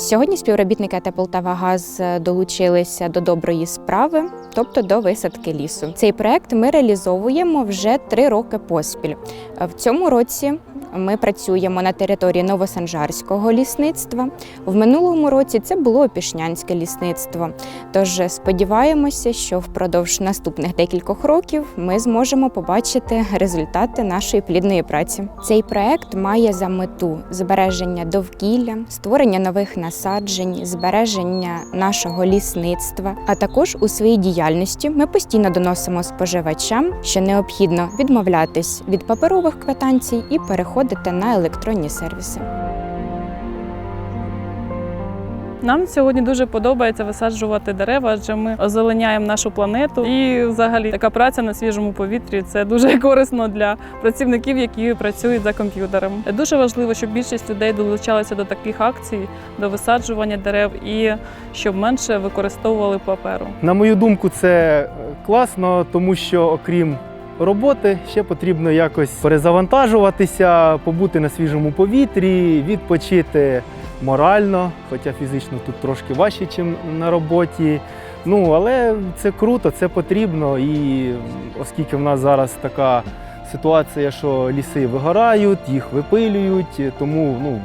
Сьогодні співробітники АТ «Полтавагаз» долучилися до доброї справи, тобто до висадки лісу. Цей проект ми реалізовуємо вже три роки поспіль. В цьому році ми працюємо на території Новосанжарського лісництва. В минулому році це було Опішнянське лісництво. Тож сподіваємося, що впродовж наступних декількох років ми зможемо побачити результати нашої плідної праці. Цей проект має за мету збереження довкілля, створення нових насаджень, збереження нашого лісництва. А також у своїй діяльності ми постійно доносимо споживачам, що необхідно відмовлятись від паперових квитанцій і переходити на електронні сервіси. Нам сьогодні дуже подобається висаджувати дерева, адже ми озеленяємо нашу планету. І взагалі така праця на свіжому повітрі це дуже корисно для працівників, які працюють за комп'ютером. Дуже важливо, щоб більшість людей долучалися до таких акцій, до висаджування дерев і щоб менше використовували паперу. На мою думку, це класно, тому що окрім роботи ще потрібно якось перезавантажуватися, побути на свіжому повітрі, відпочити морально, хоча фізично тут трошки важче, ніж на роботі. Ну, але це круто, це потрібно. І оскільки в нас зараз така ситуація, що ліси вигорають, їх випилюють, тому ну,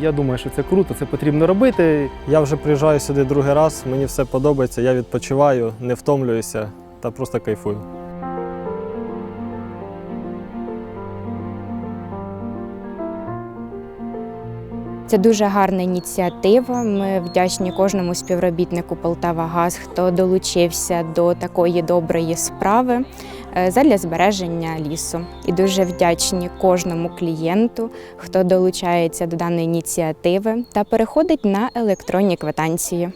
я думаю, що це круто, це потрібно робити. Я вже приїжджаю сюди другий раз, мені все подобається, я відпочиваю, не втомлююся та просто кайфую. Це дуже гарна ініціатива. Ми вдячні кожному співробітнику Полтавагаз, хто долучився до такої доброї справи е, задля збереження лісу. І дуже вдячні кожному клієнту, хто долучається до даної ініціативи та переходить на електронні квитанції.